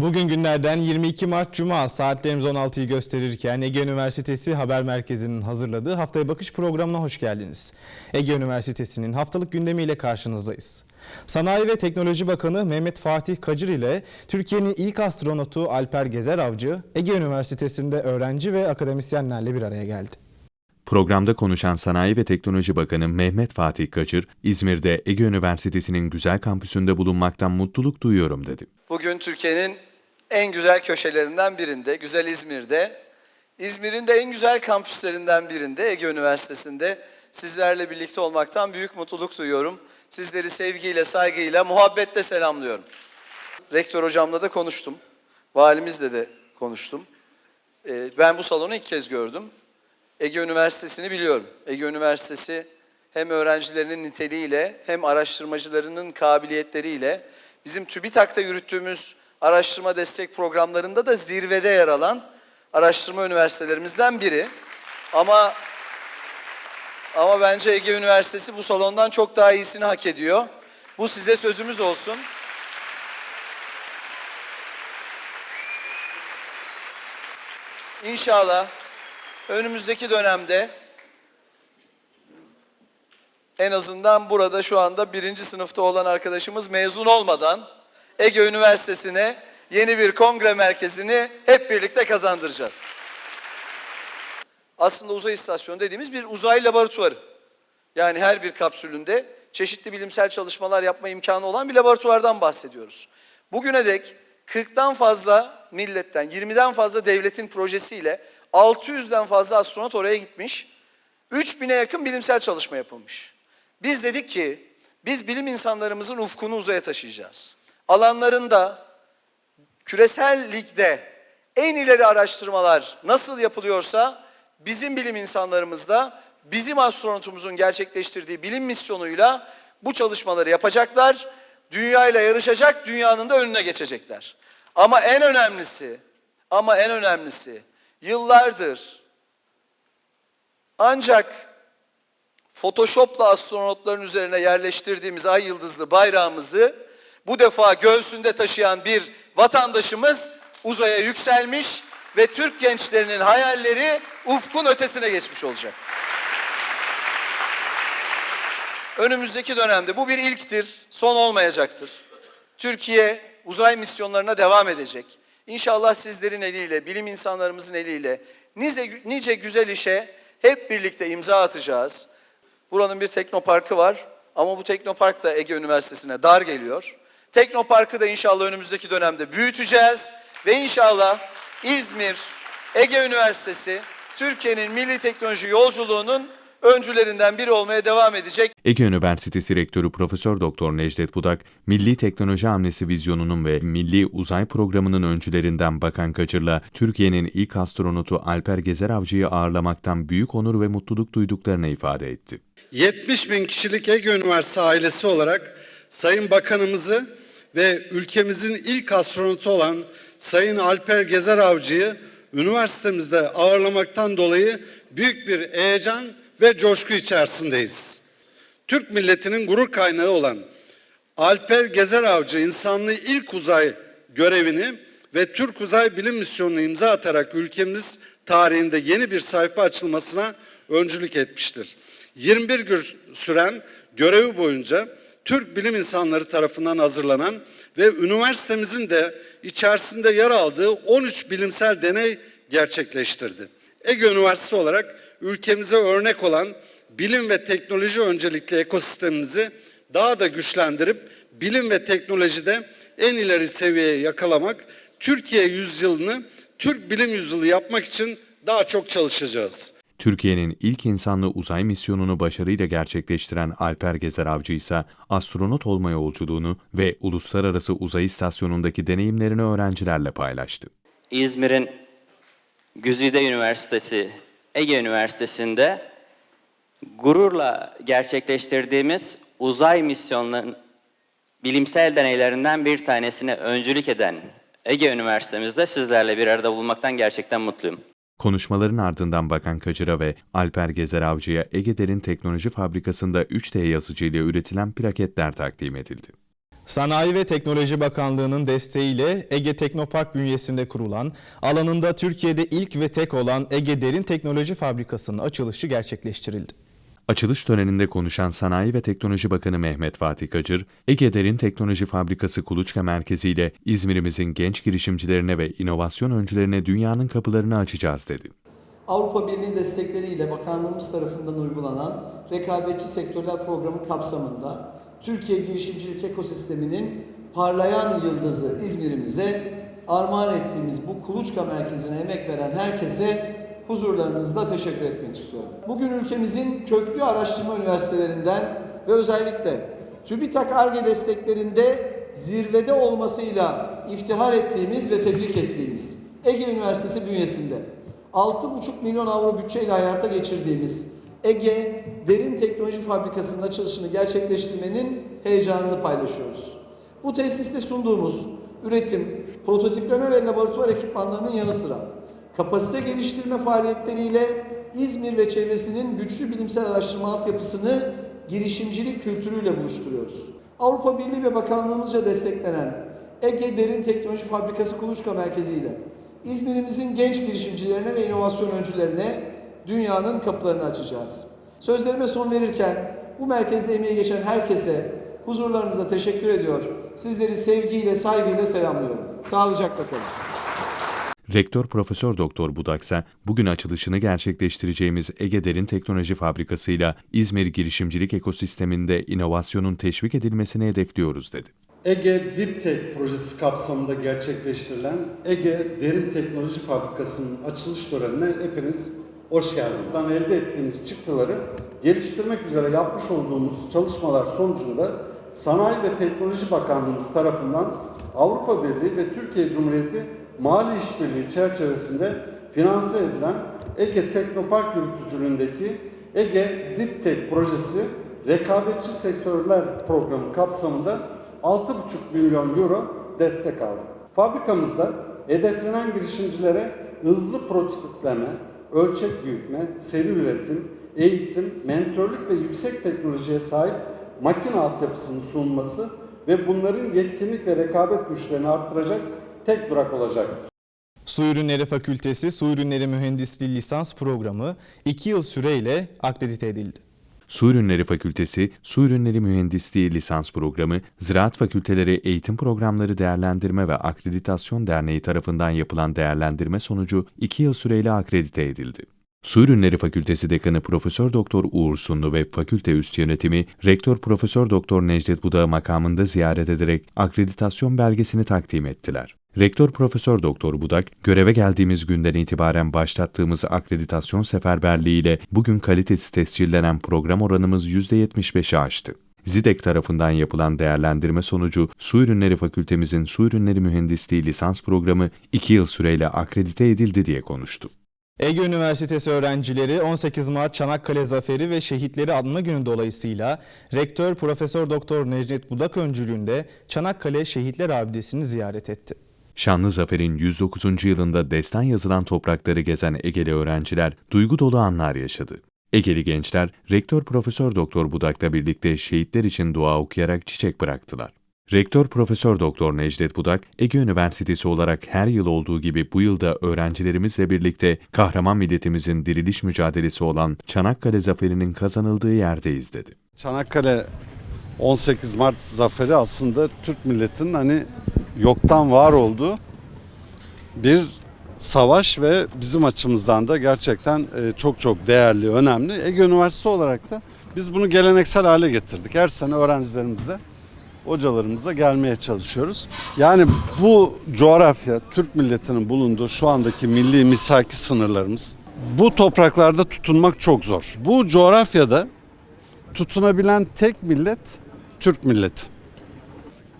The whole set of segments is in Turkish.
Bugün günlerden 22 Mart Cuma saatlerimiz 16'yı gösterirken Ege Üniversitesi Haber Merkezi'nin hazırladığı Haftaya Bakış programına hoş geldiniz. Ege Üniversitesi'nin haftalık gündemiyle karşınızdayız. Sanayi ve Teknoloji Bakanı Mehmet Fatih Kacır ile Türkiye'nin ilk astronotu Alper Gezer Avcı Ege Üniversitesi'nde öğrenci ve akademisyenlerle bir araya geldi. Programda konuşan Sanayi ve Teknoloji Bakanı Mehmet Fatih Kaçır, İzmir'de Ege Üniversitesi'nin güzel kampüsünde bulunmaktan mutluluk duyuyorum dedi. Bugün Türkiye'nin en güzel köşelerinden birinde, güzel İzmir'de, İzmir'in de en güzel kampüslerinden birinde, Ege Üniversitesi'nde sizlerle birlikte olmaktan büyük mutluluk duyuyorum. Sizleri sevgiyle, saygıyla, muhabbetle selamlıyorum. Rektör hocamla da konuştum. Valimizle de konuştum. Ee, Ben bu salonu ilk kez gördüm. Ege Üniversitesi'ni biliyorum. Ege Üniversitesi hem öğrencilerinin niteliğiyle hem araştırmacılarının kabiliyetleriyle bizim TÜBİTAK'ta yürüttüğümüz araştırma destek programlarında da zirvede yer alan araştırma üniversitelerimizden biri. Ama ama bence Ege Üniversitesi bu salondan çok daha iyisini hak ediyor. Bu size sözümüz olsun. İnşallah önümüzdeki dönemde en azından burada şu anda birinci sınıfta olan arkadaşımız mezun olmadan Ege Üniversitesi'ne yeni bir kongre merkezini hep birlikte kazandıracağız. Aslında uzay istasyonu dediğimiz bir uzay laboratuvarı. Yani her bir kapsülünde çeşitli bilimsel çalışmalar yapma imkanı olan bir laboratuvardan bahsediyoruz. Bugüne dek 40'tan fazla milletten, 20'den fazla devletin projesiyle 600'den fazla astronot oraya gitmiş. 3000'e yakın bilimsel çalışma yapılmış. Biz dedik ki biz bilim insanlarımızın ufkunu uzaya taşıyacağız. Alanlarında küresel ligde en ileri araştırmalar nasıl yapılıyorsa bizim bilim insanlarımız da bizim astronotumuzun gerçekleştirdiği bilim misyonuyla bu çalışmaları yapacaklar. Dünyayla yarışacak, dünyanın da önüne geçecekler. Ama en önemlisi, ama en önemlisi yıllardır ancak Photoshop'la astronotların üzerine yerleştirdiğimiz ay yıldızlı bayrağımızı bu defa göğsünde taşıyan bir vatandaşımız uzaya yükselmiş ve Türk gençlerinin hayalleri ufkun ötesine geçmiş olacak. Önümüzdeki dönemde bu bir ilktir, son olmayacaktır. Türkiye uzay misyonlarına devam edecek. İnşallah sizlerin eliyle, bilim insanlarımızın eliyle nice, nice güzel işe hep birlikte imza atacağız. Buranın bir teknoparkı var ama bu teknopark da Ege Üniversitesi'ne dar geliyor. Teknoparkı da inşallah önümüzdeki dönemde büyüteceğiz ve inşallah İzmir Ege Üniversitesi Türkiye'nin milli teknoloji yolculuğunun öncülerinden biri olmaya devam edecek. Ege Üniversitesi Rektörü Profesör Doktor Necdet Budak, Milli Teknoloji Hamlesi vizyonunun ve Milli Uzay Programı'nın öncülerinden Bakan Kaçır'la Türkiye'nin ilk astronotu Alper Gezer Avcı'yı ağırlamaktan büyük onur ve mutluluk duyduklarını ifade etti. 70 bin kişilik Ege Üniversitesi ailesi olarak Sayın Bakanımızı ve ülkemizin ilk astronotu olan Sayın Alper Gezer Avcı'yı üniversitemizde ağırlamaktan dolayı büyük bir heyecan ve coşku içerisindeyiz. Türk milletinin gurur kaynağı olan Alper Gezer Avcı insanlığı ilk uzay görevini ve Türk Uzay Bilim Misyonu'na imza atarak ülkemiz tarihinde yeni bir sayfa açılmasına öncülük etmiştir. 21 gün süren görevi boyunca Türk bilim insanları tarafından hazırlanan ve üniversitemizin de içerisinde yer aldığı 13 bilimsel deney gerçekleştirdi. Ege Üniversitesi olarak ülkemize örnek olan bilim ve teknoloji öncelikli ekosistemimizi daha da güçlendirip bilim ve teknolojide en ileri seviyeye yakalamak, Türkiye yüzyılını Türk bilim yüzyılı yapmak için daha çok çalışacağız. Türkiye'nin ilk insanlı uzay misyonunu başarıyla gerçekleştiren Alper Gezer Avcı ise astronot olma yolculuğunu ve Uluslararası Uzay İstasyonu'ndaki deneyimlerini öğrencilerle paylaştı. İzmir'in Güzide Üniversitesi, Ege Üniversitesi'nde gururla gerçekleştirdiğimiz uzay misyonlarının bilimsel deneylerinden bir tanesine öncülük eden Ege Üniversitemizde sizlerle bir arada bulunmaktan gerçekten mutluyum. Konuşmaların ardından Bakan Kacır'a ve Alper Gezer Avcı'ya Ege Teknoloji Fabrikası'nda 3D yazıcıyla üretilen plaketler takdim edildi. Sanayi ve Teknoloji Bakanlığı'nın desteğiyle Ege Teknopark bünyesinde kurulan, alanında Türkiye'de ilk ve tek olan Ege Derin Teknoloji Fabrikası'nın açılışı gerçekleştirildi. Açılış töreninde konuşan Sanayi ve Teknoloji Bakanı Mehmet Fatih Kacır, Ege Derin Teknoloji Fabrikası Kuluçka Merkezi ile İzmir'imizin genç girişimcilerine ve inovasyon öncülerine dünyanın kapılarını açacağız dedi. Avrupa Birliği destekleriyle bakanlığımız tarafından uygulanan Rekabetçi Sektörler Programı kapsamında Türkiye girişimcilik ekosisteminin parlayan yıldızı İzmir'imize armağan ettiğimiz bu kuluçka merkezine emek veren herkese huzurlarınızda teşekkür etmek istiyorum. Bugün ülkemizin köklü araştırma üniversitelerinden ve özellikle TÜBİTAK ARGE desteklerinde zirvede olmasıyla iftihar ettiğimiz ve tebrik ettiğimiz Ege Üniversitesi bünyesinde 6,5 milyon avro bütçeyle hayata geçirdiğimiz Ege Derin Teknoloji Fabrikası'nın açılışını gerçekleştirmenin heyecanını paylaşıyoruz. Bu tesiste sunduğumuz üretim, prototipleme ve laboratuvar ekipmanlarının yanı sıra kapasite geliştirme faaliyetleriyle İzmir ve çevresinin güçlü bilimsel araştırma altyapısını girişimcilik kültürüyle buluşturuyoruz. Avrupa Birliği ve Bakanlığımızca desteklenen Ege Derin Teknoloji Fabrikası Kuluçka Merkezi ile İzmir'imizin genç girişimcilerine ve inovasyon öncülerine dünyanın kapılarını açacağız. Sözlerime son verirken bu merkezde emeği geçen herkese huzurlarınızda teşekkür ediyor. Sizleri sevgiyle, saygıyla selamlıyorum. Sağlıcakla kalın. Rektör Profesör Doktor Budaksa, bugün açılışını gerçekleştireceğimiz Ege Derin Teknoloji Fabrikası ile İzmir girişimcilik ekosisteminde inovasyonun teşvik edilmesini hedefliyoruz dedi. Ege Deep Tech projesi kapsamında gerçekleştirilen Ege Derin Teknoloji Fabrikası'nın açılış törenine hepiniz hoş geldiniz. Buradan elde ettiğimiz çıktıları geliştirmek üzere yapmış olduğumuz çalışmalar sonucunda Sanayi ve Teknoloji Bakanlığımız tarafından Avrupa Birliği ve Türkiye Cumhuriyeti Mali İşbirliği çerçevesinde finanse edilen Ege Teknopark yürütücülüğündeki Ege Deep Tech projesi rekabetçi sektörler programı kapsamında 6,5 milyon euro destek aldık. Fabrikamızda hedeflenen girişimcilere hızlı prototipleme, ölçek büyütme, seri üretim, eğitim, mentörlük ve yüksek teknolojiye sahip makine altyapısının sunulması ve bunların yetkinlik ve rekabet güçlerini arttıracak tek durak olacaktır. Su Ürünleri Fakültesi Su Ürünleri Mühendisliği Lisans Programı 2 yıl süreyle akredite edildi. Su Ürünleri Fakültesi, Su Ürünleri Mühendisliği Lisans Programı, Ziraat Fakülteleri Eğitim Programları Değerlendirme ve Akreditasyon Derneği tarafından yapılan değerlendirme sonucu 2 yıl süreyle akredite edildi. Su Ürünleri Fakültesi Dekanı Profesör Doktor Uğur Sunlu ve fakülte üst yönetimi Rektör Profesör Doktor Necdet Budak'ı makamında ziyaret ederek akreditasyon belgesini takdim ettiler. Rektör Profesör Doktor Budak, göreve geldiğimiz günden itibaren başlattığımız akreditasyon seferberliği ile bugün kalitesi tescillenen program oranımız %75'i aştı. ZİDEK tarafından yapılan değerlendirme sonucu Su Ürünleri Fakültemizin Su Ürünleri Mühendisliği lisans programı 2 yıl süreyle akredite edildi diye konuştu. Ege Üniversitesi öğrencileri 18 Mart Çanakkale Zaferi ve Şehitleri Anma Günü dolayısıyla Rektör Profesör Doktor Necdet Budak öncülüğünde Çanakkale Şehitler Abidesi'ni ziyaret etti. Şanlı Zafer'in 109. yılında destan yazılan toprakları gezen Egeli öğrenciler duygu dolu anlar yaşadı. Egeli gençler Rektör Profesör Doktor Budak'la birlikte şehitler için dua okuyarak çiçek bıraktılar. Rektör Profesör Doktor Necdet Budak, Ege Üniversitesi olarak her yıl olduğu gibi bu yılda öğrencilerimizle birlikte kahraman milletimizin diriliş mücadelesi olan Çanakkale Zaferi'nin kazanıldığı yerdeyiz dedi. Çanakkale 18 Mart zaferi aslında Türk milletinin hani yoktan var olduğu bir savaş ve bizim açımızdan da gerçekten e, çok çok değerli, önemli. Ege Üniversitesi olarak da biz bunu geleneksel hale getirdik. Her sene öğrencilerimizle, hocalarımızla gelmeye çalışıyoruz. Yani bu coğrafya, Türk milletinin bulunduğu şu andaki milli misaki sınırlarımız bu topraklarda tutunmak çok zor. Bu coğrafyada tutunabilen tek millet Türk milleti.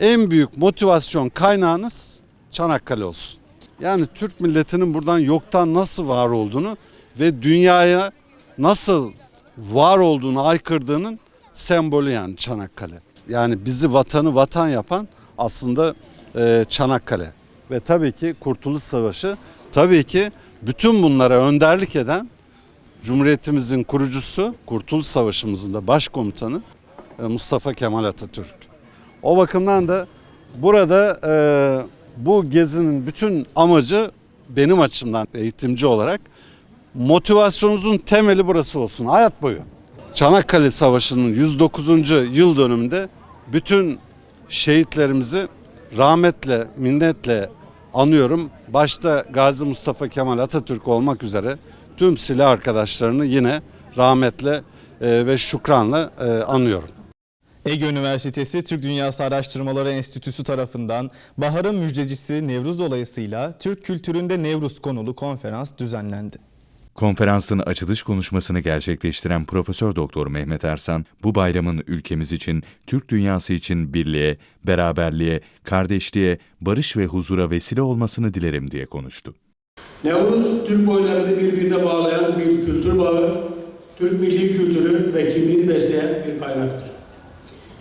En büyük motivasyon kaynağınız Çanakkale olsun. Yani Türk milletinin buradan yoktan nasıl var olduğunu ve dünyaya nasıl var olduğunu aykırdığının sembolü yani Çanakkale. Yani bizi vatanı vatan yapan aslında e, Çanakkale. Ve tabii ki Kurtuluş Savaşı, tabii ki bütün bunlara önderlik eden Cumhuriyetimizin kurucusu, Kurtuluş Savaşımızın da başkomutanı e, Mustafa Kemal Atatürk. O bakımdan da burada e, bu gezinin bütün amacı benim açımdan eğitimci olarak motivasyonunuzun temeli burası olsun hayat boyu. Çanakkale Savaşı'nın 109. yıl dönümünde bütün şehitlerimizi rahmetle, minnetle anıyorum. Başta Gazi Mustafa Kemal Atatürk olmak üzere tüm silah arkadaşlarını yine rahmetle e, ve şükranla e, anıyorum. Ege Üniversitesi Türk Dünyası Araştırmaları Enstitüsü tarafından Bahar'ın müjdecisi Nevruz dolayısıyla Türk kültüründe Nevruz konulu konferans düzenlendi. Konferansın açılış konuşmasını gerçekleştiren Profesör Doktor Mehmet Ersan, bu bayramın ülkemiz için, Türk dünyası için birliğe, beraberliğe, kardeşliğe, barış ve huzura vesile olmasını dilerim diye konuştu. Nevruz, Türk boylarını birbirine bağlayan bir kültür bağı, Türk milli kültürü ve kimliğini besleyen bir kaynaktır.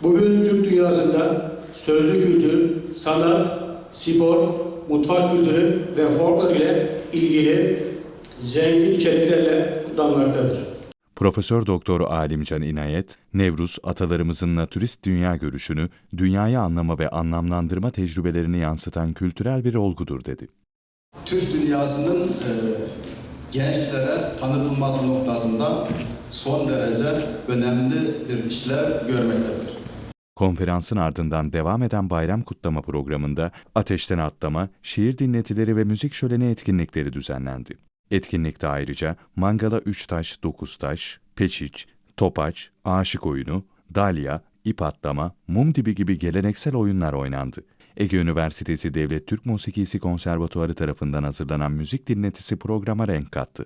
Bugün Türk dünyasında sözlü kültür, sanat, spor, mutfak kültürü ve folklor ile ilgili zengin içeriklerle kutlanmaktadır. Profesör Doktor Alimcan İnayet, Nevruz atalarımızın naturist dünya görüşünü, dünyayı anlama ve anlamlandırma tecrübelerini yansıtan kültürel bir olgudur dedi. Türk dünyasının e, gençlere tanıtılması noktasında son derece önemli bir işler görmektedir. Konferansın ardından devam eden bayram kutlama programında ateşten atlama, şiir dinletileri ve müzik şöleni etkinlikleri düzenlendi. Etkinlikte ayrıca mangala 3 taş 9 taş, peçiç, topaç, aşık oyunu, dalya, ip atlama, mum dibi gibi geleneksel oyunlar oynandı. Ege Üniversitesi Devlet Türk Musikisi Konservatuarı tarafından hazırlanan müzik dinletisi programa renk kattı.